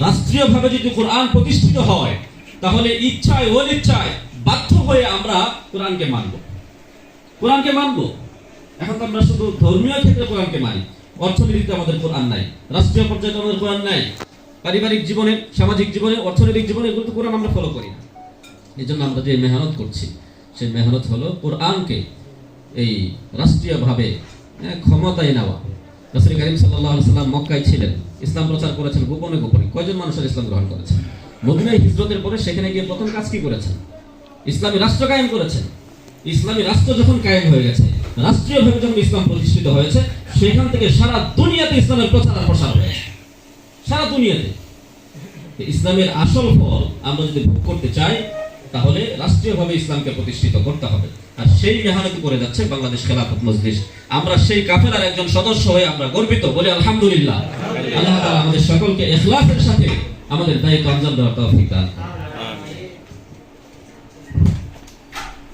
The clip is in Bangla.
রাষ্ট্রীয়ভাবে যদি কোরআন প্রতিষ্ঠিত হয় তাহলে ইচ্ছায় অনিচ্ছায় বাধ্য হয়ে আমরা কোরআনকে মানব। কোরআনকে মানব? এখন তো আমরা শুধু ধর্মীয় ক্ষেত্রে কোরআনকে মানি। অর্থনীতিতে আমাদের কোরআন নাই। রাষ্ট্রীয় পর্যায়ে আমাদের কোরআন নাই। পারিবারিক জীবনে সামাজিক জীবনে অর্থনৈতিক জীবনে এগুলো তো কোরআন আমরা ফলো করি না। এই জন্য আমরা যে মেহনত করছি সেই মেহনত হলো কোরআনকে এই রাষ্ট্রীয়ভাবে হ্যাঁ, ক্ষমতায় নেওয়া। রসুল করিম সাল্লাহ সাল্লাম মক্কায় ছিলেন। ইসলাম প্রচার করেছেন গোপনে গোপনে। কয়জন মানুষের ইসলাম গ্রহণ করেছেন মদিনায় হিজরতের পরে সেখানে গিয়ে প্রথম কাজ কি করেছেন? ইসলামী রাষ্ট্র কায়েম করেছেন। ইসলামী রাষ্ট্র যখন কায়েম হয়ে গেছে রাষ্ট্রীয়ভাবে যখন ইসলাম প্রতিষ্ঠিত হয়েছে, সেখান থেকে সারা দুনিয়াতে ইসলামের প্রচার আর প্রসার হয়েছে। সারা দুনিয়াতে। ইসলামের আসল ফল আমরা যদি ভোগ করতে চাই, তাহলে রাষ্ট্রীয়ভাবে ইসলামকে প্রতিষ্ঠিত করতে হবে। সেই মেহনত করে যাচ্ছে বাংলাদেশ খেলাফত মজলিস আমরা সেই কাফেলার একজন সদস্য হয়ে আমরা গর্বিত, বলি আলহামদুলিল্লাহ আল্লাহ আমাদের সকলকে ইখলাসের সাথে আমাদের দায়িত্ব আঞ্জাম দেওয়ার তৌফিক।